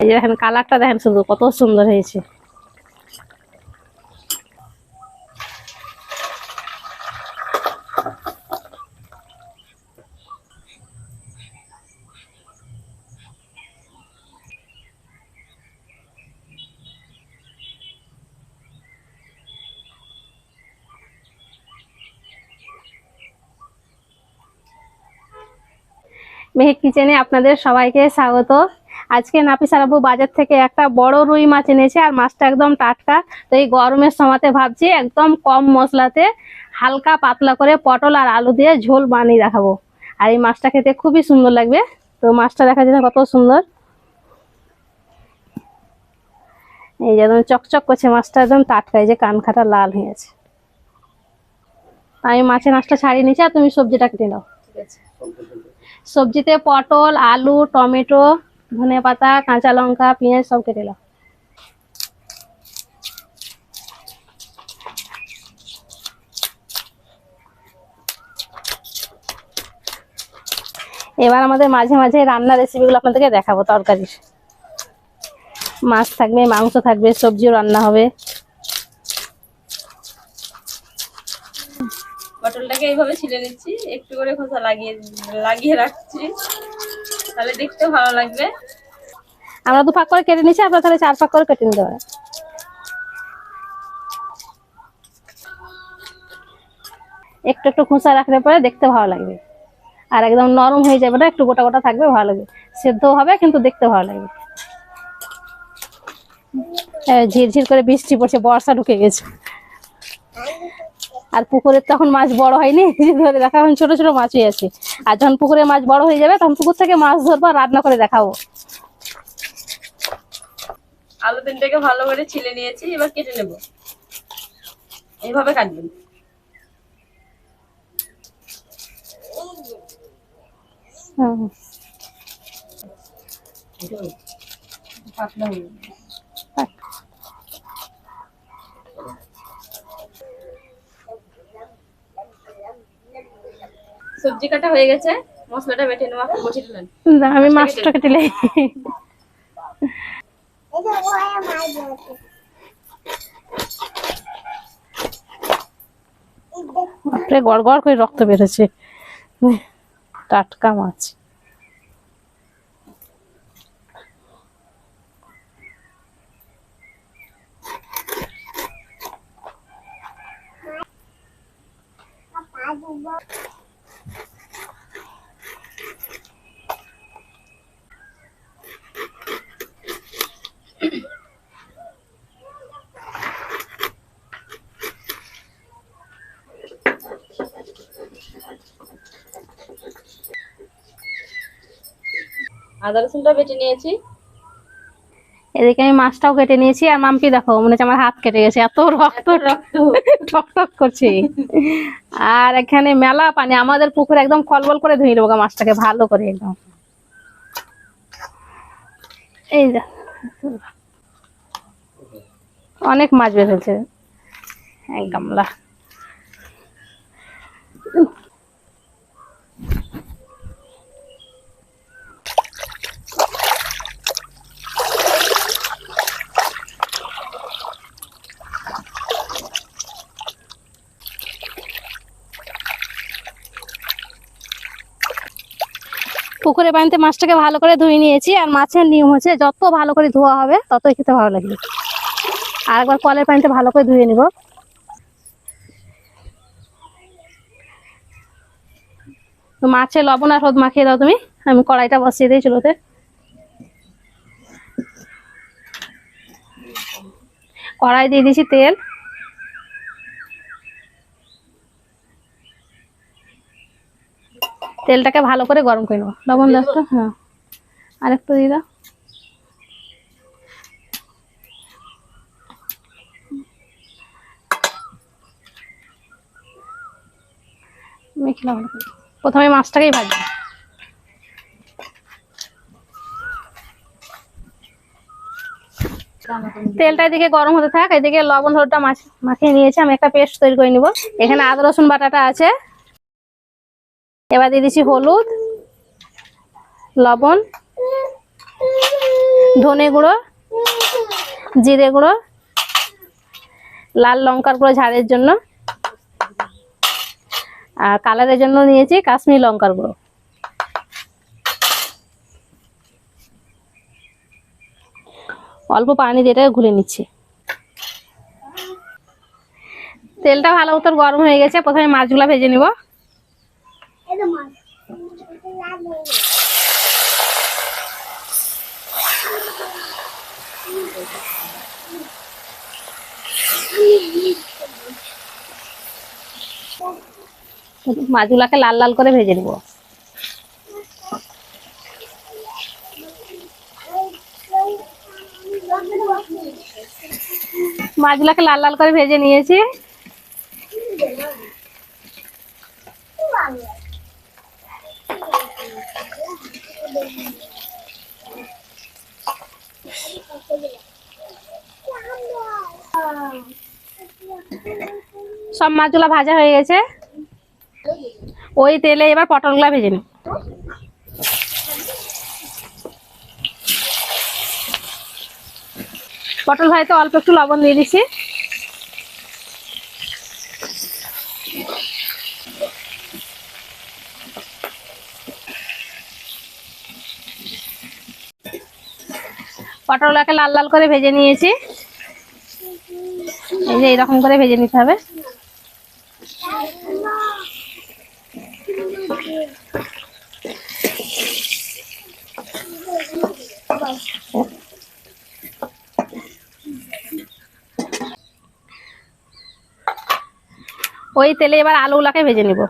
এই যে দেখেন কালারটা দেখেন শুধু কত সুন্দর হয়েছে। মেহেক কিচেনে আপনাদের সবাইকে স্বাগত। আজকে নাফিস আরাবু বাজার থেকে একটা বড় রুই মাছ এনেছে আর মাছটা একদম টাটকা। তো এই গরমের সময়তে ভাবছি একদম কম মশলাতে হালকা পাতলা করে পটল আর আলু দিয়ে ঝোল বানিয়ে দেখাবো। আর এই মাছটা খেতে খুবই সুন্দর লাগবে। তো মাছটা দেখা যাচ্ছে কত সুন্দর। এই যে একদম চকচক করছে মাছটা একদম টাটকা। এই যে কানখাটা লাল হয়ে আছে। আমি মাছের মাছটা ছাড়িয়ে নিচ্ছি আর তুমি সবজিটা কেটে নাও। ঠিক আছে। সবজিতে পটল আলু টমেটো ধনে পাতা, কাঁচা লঙ্কা, পেঁয়াজ সব কেটে নাও। এবার আমাদের মাঝে মাঝে রান্নার রেসিপিগুলো আপনাদেরকে দেখাবো তরকারির। মাছ থাকবে, মাংস থাকবে, সবজিও রান্না হবে। পটলটাকে এইভাবে ছিলে নিচ্ছি, একটু করে খোসা লাগিয়ে লাগিয়ে রাখছি। তাহলে ভালো লাগবে। আমরা দু ফাঁক করে কেটে নিচ্ছি আপনারা তাহলে চার ফাঁক করে কেটে নিতে পারেন। একটু একটু খোসা রাখলে পরে দেখতে ভালো লাগবে। আর একদম নরম হয়ে যাবে না, একটু গোটা গোটা থাকবে, ভালো লাগবে। সেদ্ধ হবে, কিন্তু দেখতে ভালো লাগবে। ঝিরঝির করে বৃষ্টি পড়ছে, বর্ষা ঢুকে গেছে। আর পুকুরের তখন মাছ বড় হয়নি ধরে দেখা এখন ছোট ছোট মাছই আছে। আর যখন পুকুরে মাছ বড় হয়ে যাবে তখন পুকুর থেকে মাছ ধরবো আর রান্না করে দেখাবো। আলু তিনটাকে ভালো করে ছিলে নিয়েছি এবার কেটে নেব। এইভাবে কাটবেন। পাতলা হয়ে সবজি কাটা হয়ে গেছে মশলাটা বেটে নেওয়া বসে দিলেন। না, আমি মাছটা কেটে লাই গড় গড় করে রক্ত বেরোচ্ছে। টাটকা মাছ। আদা রসুনটা বেটে নিয়েছি। এদিকে আমি মাছটাও কেটে নিয়েছি আর মামকি দেখো মনে হচ্ছে আমার হাত কেটে গেছে এত রক্ত রক্ত। করছে। আর এখানে মেলা পানি আমাদের পুকুরে একদম কলবল করে ধুয়ে নেব মাছটাকে ভালো করে একদম। এই যা অনেক মাছ বের হয়েছে। এক গামলা পুকুরে পানিতে মাছটাকে ভালো করে ধুয়ে নিয়েছি, আর মাছের নিয়ম হচ্ছে যত ভালো করে ধোয়া হবে ততই খেতে ভালো লাগবে। আর একবার কলের পানিতে ভালো করে ধুয়ে নিব। তো মাছে লবণ আর হলুদ মাখিয়ে দাও তুমি, আমি কড়াইটা বসিয়ে দিই চুলোতে। কড়াই দিয়ে দিয়েছি তেল। তেলটাকে ভালো করে গরম করে নেব। লবণ দাও তো হ্যাঁ। আর একটু দিয়ে দাও। মেখে করে। প্রথমে মাছটাকেই ভাজবো। তেলটা এদিকে গরম হতে থাক এদিকে লবণ হলুদটা মাখিয়ে নিয়েছি। আমি একটা পেস্ট তৈরি করে নিব। এখানে আদা রসুন বাটাটা আছে। এবার দিয়ে দিচ্ছি হলুদ, লবণ, ধনে গুঁড়ো, জিরে গুঁড়ো, লাল লঙ্কার গুঁড়ো ঝাড়ের জন্য, আর কালারের জন্য নিয়েছি কাশ্মীর লঙ্কার গুঁড়ো। অল্প পানি দিয়ে এটাকে ঘুরে নিচ্ছি। তেলটা ভালো মতো গরম হয়ে গেছে, প্রথমে মাছগুলো ভেজে নিব। মাছগুলাকে লাল লাল করে ভেজে নিব। মাছগুলাকে লাল লাল করে ভেজে নিয়েছি। সব মাছগুলো ভাজা হয়ে গেছে। ওই তেলে এবার পটলগুলা ভেজে নিই। পটল ভাইতে অল্প একটু লবণ দিয়ে দিচ্ছি। পটলটাকে লাল লাল করে ভেজে নিয়েছি। এই যে এরকম করে ভেজে নিতে হবে। ওই তেলে এবার আলুগুলাকে ভেজে নিব।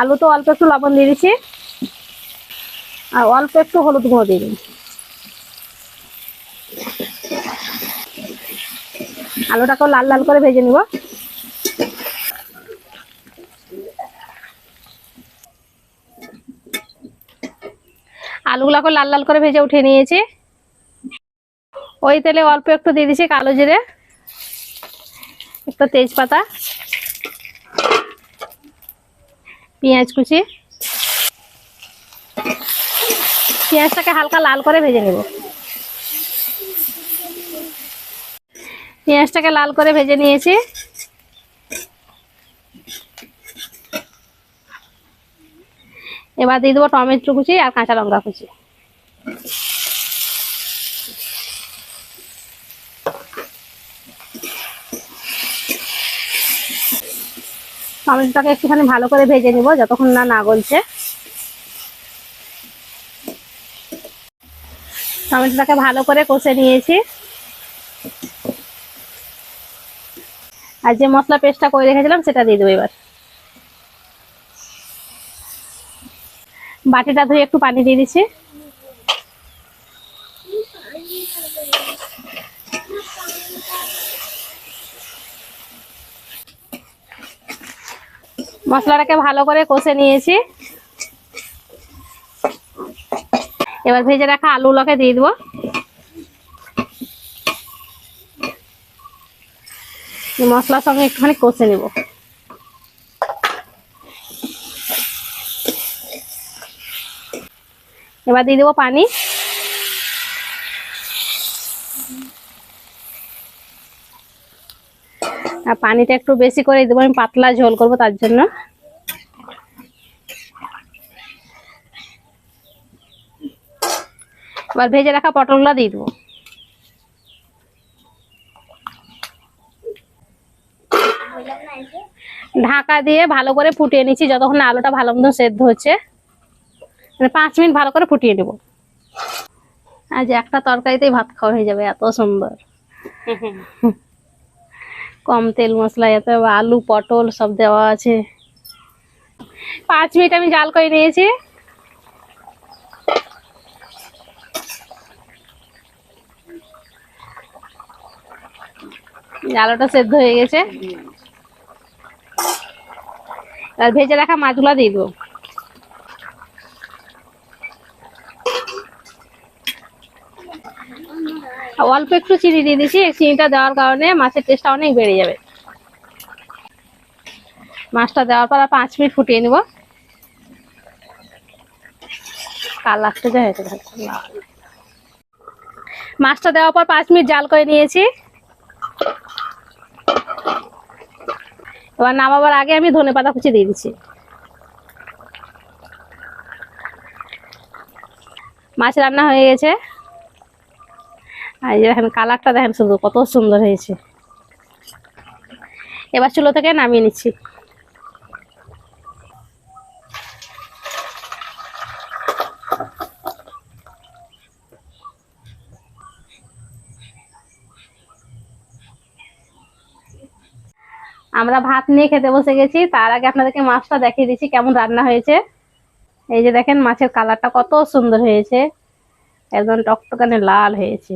আলু তো অল্প একটু লবণ দিয়ে দিচ্ছি। আর অল্প একটু হলুদ গুঁড়ো দিয়ে দিন আলুটাকেও লাল লাল করে ভেজে নিব। আলুগুলাকে লাল লাল করে ভেজে উঠিয়ে নিয়েছি। ওই তেলে অল্প একটু দিয়ে দিচ্ছি কালো জিরে, একটু তেজপাতা, পেঁয়াজ কুচি। পেঁয়াজটাকে হালকা লাল করে ভেজে নেব। পেঁয়াজটাকে লাল করে ভেজে নিয়েছি। এবার দিয়ে দেবো টমেটো কুচি আর কাঁচা লঙ্কা কুচি। টমেটোটাকে একটুখানি ভালো করে ভেজে নিব, যতক্ষণ না না গলছে। টমেটোটাকে ভালো করে কষে নিয়েছি। আর যে মশলা পেস্টটা করে রেখেছিলাম, সেটা দিয়ে দেবো এবার। বাটিটা ধুয়ে একটু পানি দিয়ে দিচ্ছি। মশলাটাকে ভালো করে কষে নিয়েছি। এবার ভেজে রাখা আলুগুলোকে দিয়ে দেবো। মশলার সঙ্গে একটুখানি কষে নেব। এবার দিয়ে দেবো পানি। আর পানিটা একটু বেশি করে দেবো, আমি পাতলা ঝোল করব তার জন্য। এবার ভেজে রাখা পটলগুলো দিয়ে দেবো। ঢাকা দিয়ে ভালো করে ফুটিয়ে নিচ্ছি, যতক্ষণ আলুটা ভালো মতো সেদ্ধ হচ্ছে। মানে পাঁচ মিনিট ভালো করে ফুটিয়ে নেব। আজ একটা তরকারিতেই ভাত খাওয়া হয়ে যাবে, এত সুন্দর। কম তেল মশলা, এত আলু, পটল সব দেওয়া আছে। পাঁচ মিনিট আমি জাল করে নিয়েছি। আলুটা সেদ্ধ হয়ে গেছে। আর ভেজে রাখা মাছগুলো দিয়ে দেবো। অল্প একটু চিনি দিয়ে দিচ্ছি চিনিটা দেওয়ার কারণে মাছের টেস্টটা অনেক বেড়ে যাবে। মাছটা দেওয়ার পর আর পাঁচ মিনিট ফুটিয়ে নেব। কালারটা যা হয়েছে মাছটা দেওয়ার পর পাঁচ মিনিট জাল করে নিয়েছি। এবার নামাবার আগে আমি ধনে পাতা কুচি দিয়ে দিচ্ছি। মাছ রান্না হয়ে গেছে। আর দেখেন, কালারটা দেখেন শুধু কত সুন্দর হয়েছে। এবার চুলো থেকে নামিয়ে নিচ্ছি। আমরা ভাত নিয়ে খেতে বসে গেছি। তার আগে আপনাদেরকে মাছটা দেখিয়ে দিচ্ছি, কেমন রান্না হয়েছে। এই যে দেখেন, মাছের কালারটা কত সুন্দর হয়েছে। একদম টকটকানে লাল হয়েছে।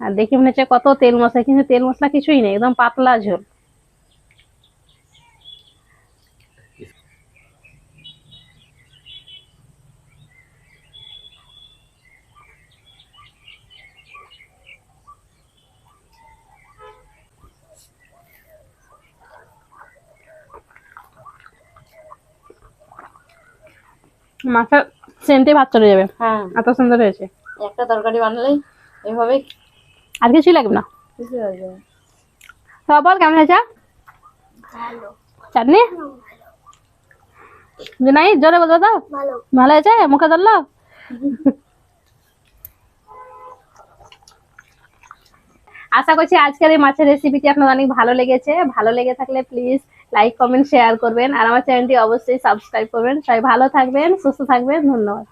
আর দেখি মনে হচ্ছে কত তেল মশলা, কিন্তু তেল মশলা কিছুই নেই, একদম পাতলা ঝোল। মাছের সেন্টে ভাত চলে যাবে। হ্যাঁ। এত সুন্দর হয়েছে। একটা তরকারি বানালেই এভাবে আর কিছুই লাগবে না। তো বল কেমন হয়েছে? চাটনি? নাই জোরে বলব তো। ভালো। হয়েছে? মুখে ধরলো? আশা করছি আজকের এই মাছের রেসিপিটি আপনার অনেক ভালো লেগেছে। ভালো লেগে থাকলে প্লিজ লাইক কমেন্ট শেয়ার করবেন। আর আমার চ্যানেলটি অবশ্যই সাবস্ক্রাইব করবেন। সবাই ভালো থাকবেন সুস্থ থাকবেন ধন্যবাদ।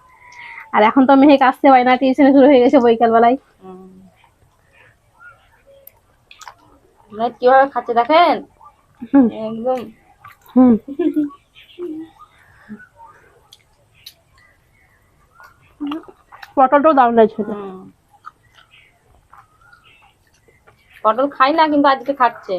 আর এখন তো মেহেক আসতে পারি না টিউশনে শুরু হয়ে গেছে বৈকাল বেলায় কীভাবে খাচ্ছে দেখেন? একদম। হুম। পটলটাও দারুণ লাগছে। পটল খাই না কিন্তু আজকে খাচ্ছে।